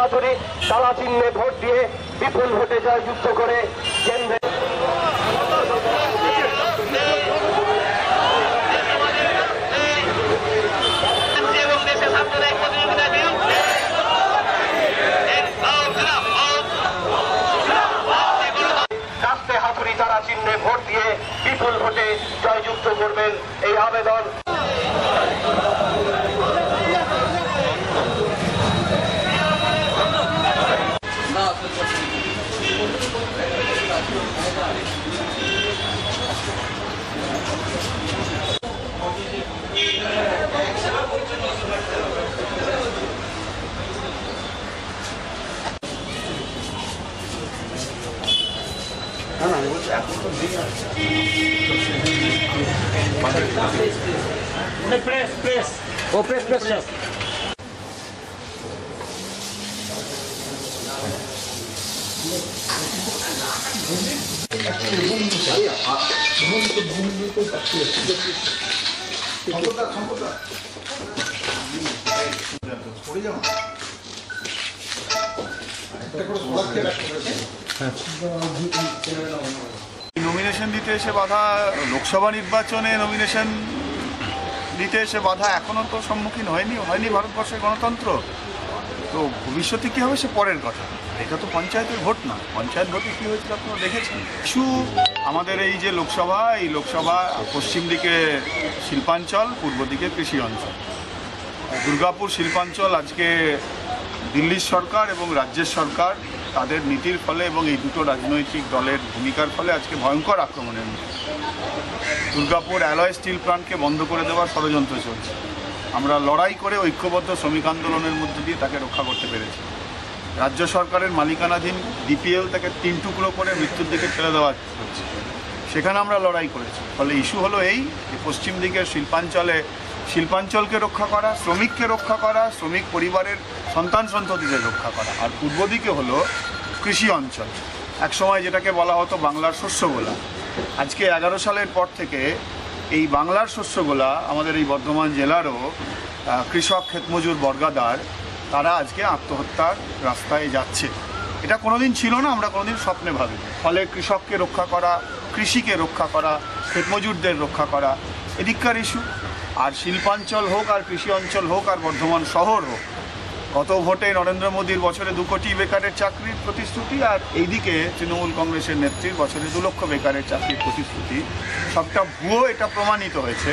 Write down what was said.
হাতুড়ি, তালা চিহ্নে ভোট দিয়ে বিপুল ভোটে জয়যুক্ত করে কেন্দ্রে কাস্তে ভোট দিয়ে বিপুল ভোটে জয়যুক্ত করবেন এই আবেদন। Press, press. Oh, press, press, press. 전부 다, 전부 다. 우리 정. Nomination দিতে এসে বাধা, লোকসভা নির্বাচনে নমিনেশন দিতে এসে বাধা এখনও তো সম্মুখীন হয়নি হয়নি ভারতবর্ষের গণতন্ত্র। তো ভবিষ্যতে কী হবে সে পরের কথা। এটা তো পঞ্চায়েতের ভোট না। পঞ্চায়েত ভোটে কী হয়েছিল আপনারা দেখেছেন? কিছু আমাদের এই যে লোকসভা, এই লোকসভা পশ্চিম দিকে শিল্পাঞ্চল, পূর্ব দিকে কৃষি অঞ্চল। দুর্গাপুর শিল্পাঞ্চল আজকে দিল্লির সরকার এবং রাজ্যের সরকার তাদের নীতির ফলে এবং এই দুটো রাজনৈতিক দলের ভূমিকার ফলে আজকে ভয়ঙ্কর আক্রমণের দুর্গাপুর অ্যালয় স্টিল প্ল্যান্টকে বন্ধ করে দেওয়ার ষড়যন্ত্র চলছে। আমরা লড়াই করে ঐক্যবদ্ধ শ্রমিক আন্দোলনের মধ্যে দিয়ে তাকে রক্ষা করতে পেরেছি। রাজ্য সরকারের মালিকানাধীন ডিপিএল তাকে তিন টুকরো করে মৃত্যুর দিকে ঠেলে দেওয়া হচ্ছে। সেখানে আমরা লড়াই করেছি। ফলে ইস্যু হলো এই যে পশ্চিম দিকের শিল্পাঞ্চলে শিল্পাঞ্চলকে রক্ষা করা, শ্রমিককে রক্ষা করা, শ্রমিক পরিবারের সন্তান সন্ততিদের রক্ষা করা। আর পূর্ব দিকে হলো কৃষি অঞ্চল। একসময় যেটাকে বলা হতো বাংলার শস্যগোলা আজকে এগারো সালের পর থেকে এই বাংলার শস্যগোলা আমাদের এই বর্ধমান জেলারও কৃষক, ক্ষেতমজুর, বর্গাদার, তারা আজকে আত্মহত্যার রাস্তায় যাচ্ছে। এটা কোনোদিন ছিল না, আমরা কোনোদিন স্বপ্নে ভাবি ফলে কৃষককে রক্ষা করা, কৃষিকে রক্ষা করা, ক্ষেতমজুরদের রক্ষা করা, এদিককার ইস্যু আর শিল্পাঞ্চল হোক আর কৃষি অঞ্চল হোক আর বর্ধমান শহর হোক, গত ভোটে নরেন্দ্র মোদীর বছরে দু কোটি বেকারের চাকরির প্রতিশ্রুতি আর এইদিকে তৃণমূল কংগ্রেসের নেত্রীর বছরে দু লক্ষ বেকারের চাকরির প্রতিশ্রুতি, সবটা ভুয়ো এটা প্রমাণিত হয়েছে।